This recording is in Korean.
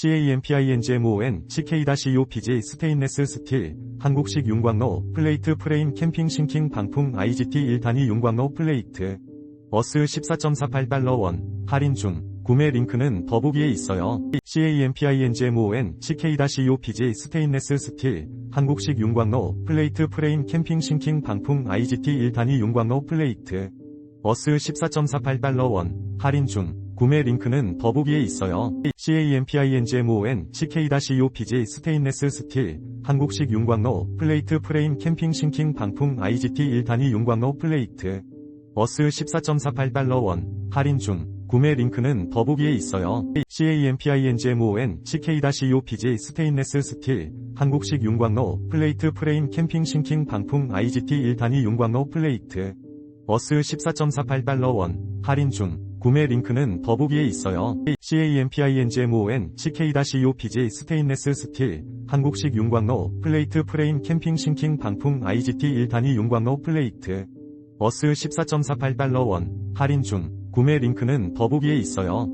CAMPINGMON CK-EOPG 스테인레스 스틸 한국식 윤광로 플레이트 프레임 캠핑 싱킹 방풍 IGT 1단위 윤광로 플레이트. 어스 14.48달러 원 할인 중. 구매 링크는 더보기에 있어요. CAMPINGMON CK-EOPG 스테인레스 스틸 한국식 윤광로 플레이트 프레임 캠핑 싱킹 방풍 IGT 1단위 윤광로 플레이트. 어스 14.48달러 원 할인 중 구매 링크는 더보기에 있어요. CAMPINGMON CK-EOPG 스테인레스 스틸 한국식 윤광로 플레이트 프레임 캠핑 싱킹 방풍 IGT 1단위 윤광로 플레이트 어스 14.48달러 원 할인 중 구매 링크는 더보기에 있어요. CAMPINGMON CK-EOPG 스테인레스 스틸 한국식 윤광로 플레이트 프레임 캠핑 싱킹 방풍 IGT 1단위 윤광로 플레이트 어스 14.48달러 원 할인 중 구매 링크는 더보기에 있어요. CAMPINGMON CK-EOPG 스테인레스 스틸 한국식 윤광로 플레이트 프레임 캠핑 싱킹 방풍 IGT 1단위 윤광로 플레이트 어스 14.48달러 원 할인 중 구매 링크는 더보기에 있어요.